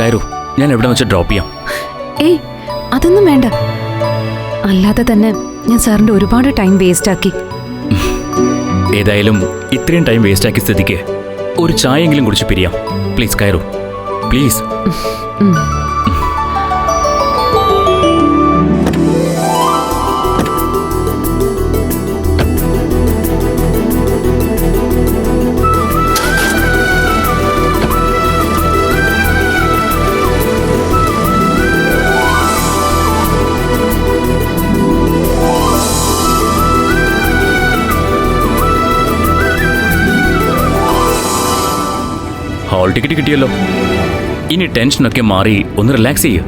കയറൂ. ഞാൻ എവിടെ വെച്ച് ഡ്രോപ്പ് ചെയ്യാം. ഏയ് അതൊന്നും വേണ്ട. അല്ലാതെ തന്നെ ഞാൻ സാറിന്റെ ഒരുപാട് ടൈം വേസ്റ്റ് ആക്കി. ഏതായാലും ഇത്രയും ടൈം വേസ്റ്റ് ആക്കി സ്ഥിതിക്ക് ഒരു ചായയെങ്കിലും കുടിച്ച് പിരിയാം. പ്ലീസ് കയറൂ. പ്ലീസ് ഹാൾ ടിക്കറ്റ് കിട്ടിയല്ലോ. ഇനി ടെൻഷനൊക്കെ മാറി ഒന്ന് റിലാക്സ് ചെയ്യ.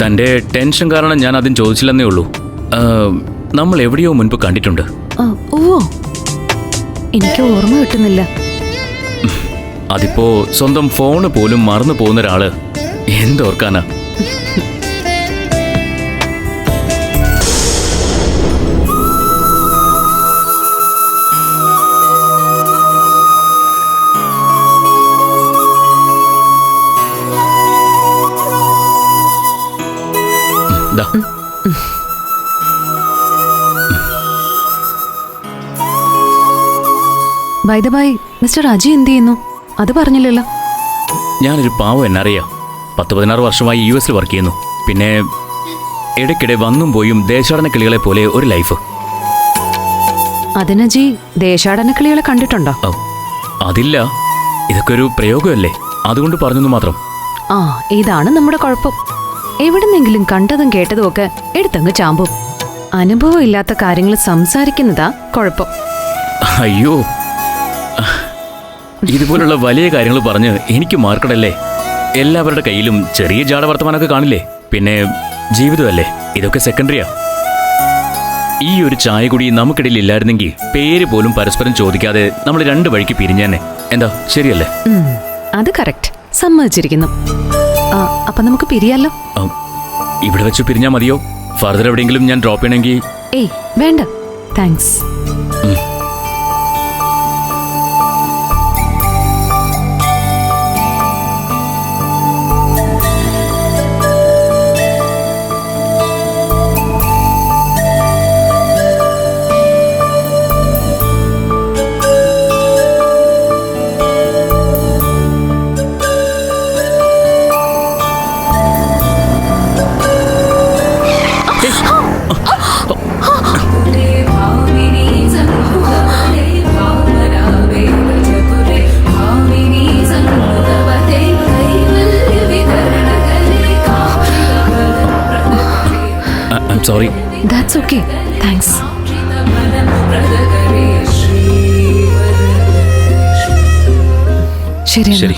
തന്റെ ടെൻഷൻ കാരണം ഞാൻ ആദ്യം ചോദിച്ചില്ലെന്നേ ഉള്ളൂ. നമ്മൾ എവിടെയോ മുൻപ് കണ്ടിട്ടുണ്ട്. ഓ എനിക്ക് ഓർമ്മ കിട്ടുന്നില്ല. അതിപ്പോ സ്വന്തം ഫോണ് പോലും മറന്നു പോകുന്ന ഒരാൾ. എന്തോർക്കാനാ ദാ. ബൈ ബൈ മിസ്റ്റർ അജി എന്ത് ചെയ്യുന്നു? അത് പറഞ്ഞില്ലല്ലോ. ഞാനൊരു പാവം എന്നറിയാം പത്ത് പതിനാറ് വർഷമായി യു എസിൽ വർക്ക് ചെയ്യുന്നു. പിന്നെ ഇടയ്ക്കിടെ വന്നും പോയും ദേശാടന കിളികളെ പോലെ ഒരു ലൈഫ് അതിനജി ദേശാടന കിളികളെ കണ്ടിട്ടുണ്ടോ? അതില്ല. ഇതൊക്കെ ഒരു പ്രയോഗമല്ലേ? അതുകൊണ്ട് പറഞ്ഞെന്ന് മാത്രം. ആ ഇതാണ് നമ്മുടെ കുഴപ്പം. എവിടുന്നെങ്കിലും കണ്ടതും കേട്ടതും ഒക്കെ എടുത്തങ്ങ് ചാമ്പും. അനുഭവം ഇല്ലാത്ത കാര്യങ്ങൾ സംസാരിക്കുന്നതാ കുഴപ്പം. അയ്യോ. ഇതുപോലുള്ള വലിയ കാര്യങ്ങൾ പറഞ്ഞ് എനിക്ക് മാർക്കടല്ലേ? എല്ലാവരുടെ കയ്യിലും ചെറിയ ജാട വർത്തമാനമൊക്കെ കാണില്ലേ? പിന്നെ ജീവിതമല്ലേ? ഇതൊക്കെ സെക്കൻഡറിയാ ഈ ഒരു ചായ കൂടി നമുക്കിടയിൽ ഇല്ലായിരുന്നെങ്കിൽ പേര് പോലും പരസ്പരം ചോദിക്കാതെ നമ്മൾ രണ്ട് വഴിക്ക് പിരിഞ്ഞേനെ. എന്താ? ശരിയല്ലേ? അത് കറക്റ്റ് സമ്മതിച്ചിരിക്കുന്നു. ആ അപ്പൊ നമുക്ക് പിരിയാലോ? ഇവിടെ വെച്ച് പിരിഞ്ഞാ മതിയോ? ഫർദർ എവിടെയെങ്കിലും ഞാൻ ഡ്രോപ്പ് ചെയ്യണമെങ്കിൽ ഏയ് വേണ്ട. Thanks sorry that's okay thanks ശരി. ശരി.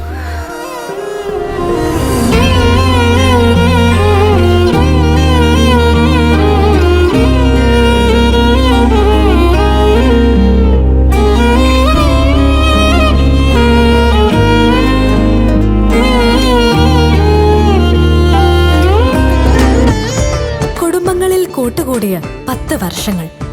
പത്ത് വർഷങ്ങൾ.